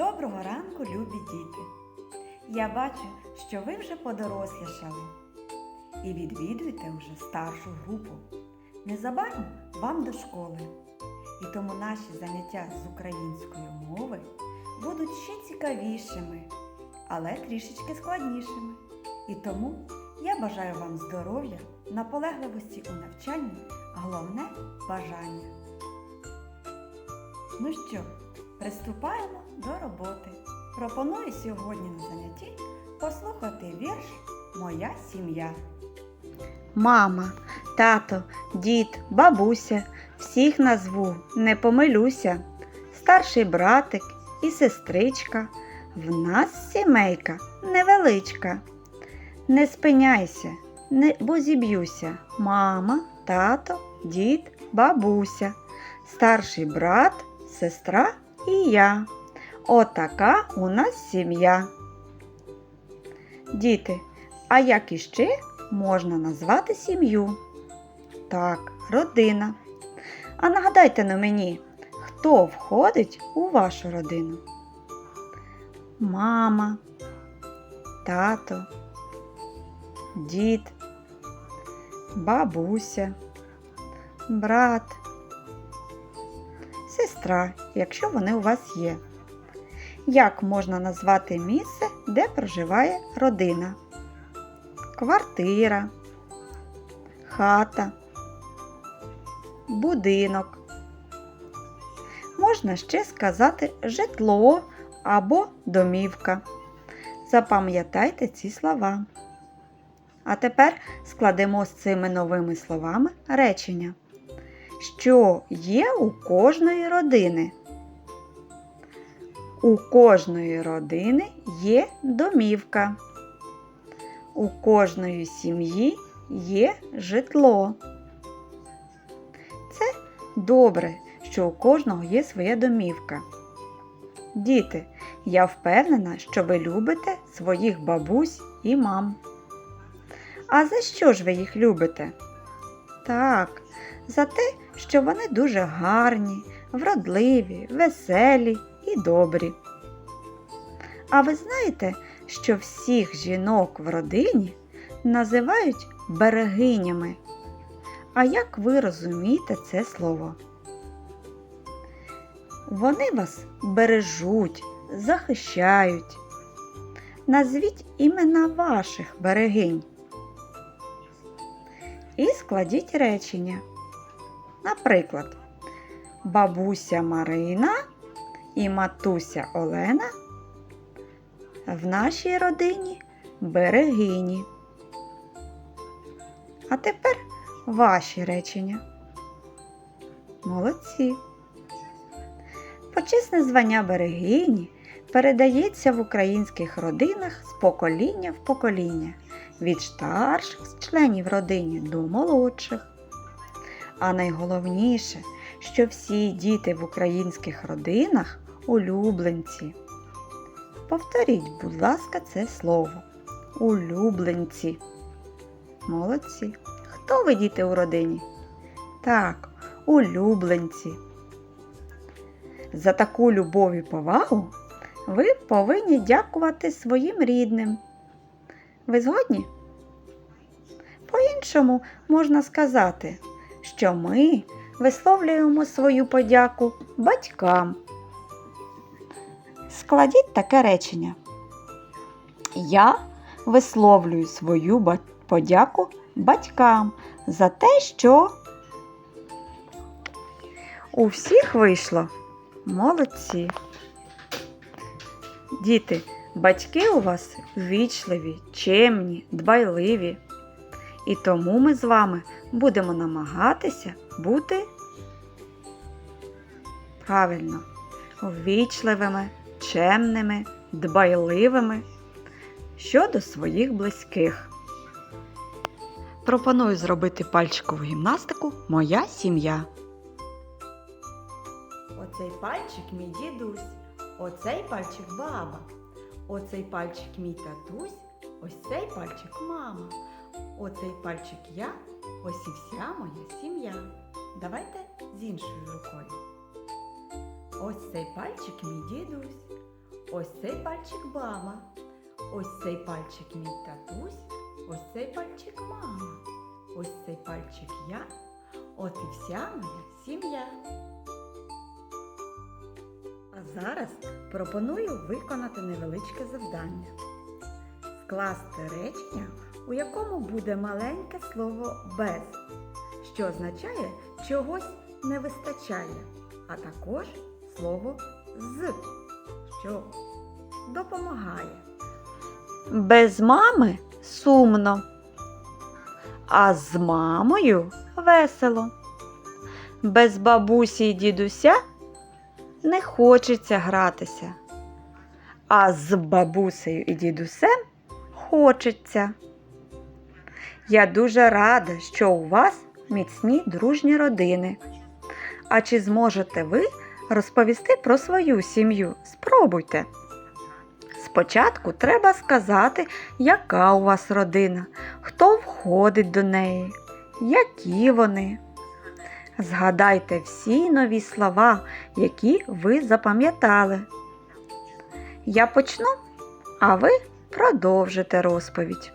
Доброго ранку, любі діти! Я бачу, що ви вже подорослішали і відвідуєте вже старшу групу. Незабаром вам до школи. І тому наші заняття з української мови будуть ще цікавішими, але трішечки складнішими. І тому я бажаю вам здоров'я, наполегливості у навчанні, а головне бажання. Ну що, приступаємо до роботи. Пропоную сьогодні на занятті послухати вірш Моя сім'я. Мама, тато, дід, бабуся, всіх назву, не помилюся. Старший братик і сестричка, в нас сімейка невеличка. Не спиняйся, не, бо зіб'юся. Мама, тато, дід, бабуся, старший брат, сестра і я. Отака у нас сім'я. Діти, а як іще можна назвати сім'ю? Так, родина. А нагадайте на мені, хто входить у вашу родину? Мама, тато, дід, бабуся, брат, сестра, якщо вони у вас є. Як можна назвати місце, де проживає родина? Квартира, хата, будинок. Можна ще сказати житло або домівка. Запам'ятайте ці слова. А тепер складемо з цими новими словами речення. Що є у кожної родини? У кожної родини є домівка. У кожної сім'ї є житло. Це добре, що у кожного є своя домівка. Діти, я впевнена, що ви любите своїх бабусь і мам. А за що ж ви їх любите? Так, за те, що вони дуже гарні, вродливі, веселі і добрі. А ви знаєте, що всіх жінок в родині називають берегинями? А як ви розумієте це слово? Вони вас бережуть, захищають. Назвіть імена ваших берегинь. І складіть речення. Наприклад, бабуся Марина і матуся Олена в нашій родині берегині. А тепер ваші речення. Молодці. Почесне звання берегині передається в українських родинах з покоління в покоління від старших членів родини до молодших. А найголовніше, що всі діти в українських родинах улюбленці. Повторіть, будь ласка, це слово. Улюбленці. Молодці. Хто ви діти у родині? Так, улюбленці. За таку любов і повагу ви повинні дякувати своїм рідним. Ви згодні? По-іншому можна сказати, що ми висловлюємо свою подяку батькам. Складіть таке речення. Я висловлюю свою подяку батькам за те, що у всіх вийшло молодці. Діти, батьки у вас ввічливі, чемні, дбайливі. І тому ми з вами будемо намагатися бути правильно, ввічливими, чемними, дбайливими щодо своїх близьких. Пропоную зробити пальчикову гімнастику Моя сім'я. Оцей пальчик мій дідусь, оцей пальчик баба, оцей пальчик мій татусь, ось цей пальчик мама, оцей пальчик я, ось і вся моя сім'я. Давайте з іншою рукою. Ось цей пальчик мій дідусь, Ось цей пальчик мама. Ось цей пальчик мій татусь. Ось цей пальчик мама. Ось цей пальчик я. От і вся моя сім'я. Зараз пропоную виконати невеличке завдання. Скласти речення, у якому буде маленьке слово без, що означає чогось не вистачає, а також слово з, що допомагає. Без мами сумно, а з мамою весело. Без бабусі й дідуся не хочеться гратися, а з бабусею і дідусем хочеться. Я дуже рада, що у вас міцні дружні родини. А чи зможете ви розповісти про свою сім'ю? Спробуйте. Спочатку треба сказати, яка у вас родина, хто входить до неї, які вони. Згадайте всі нові слова, які ви запам'ятали. Я почну, а ви продовжите розповідь.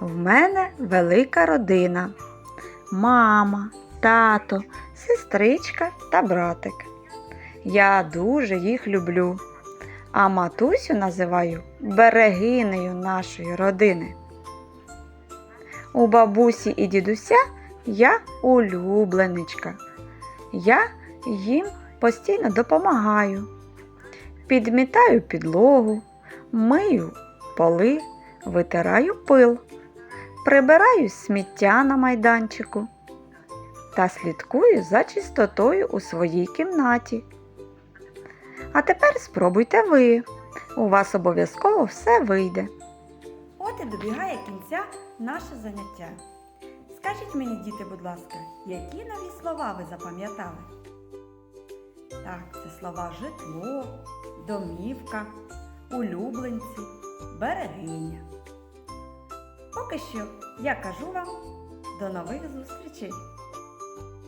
В мене велика родина. Мама, тато, сестричка та братик. Я дуже їх люблю а матусю називаю берегинею нашої родини. У бабусі і дідуся я улюбленичка. Я їм постійно допомагаю, підмітаю підлогу, мию поли, витираю пил, прибираю сміття на майданчику та слідкую за чистотою у своїй кімнаті. А тепер спробуйте ви. У вас обов'язково все вийде. От і добігає кінця наше заняття. Скажіть мені, діти, будь ласка, які нові слова ви запам'ятали? Так, це слова житло, домівка, улюбленці, берегиня. Поки що я кажу вам до нових зустрічей!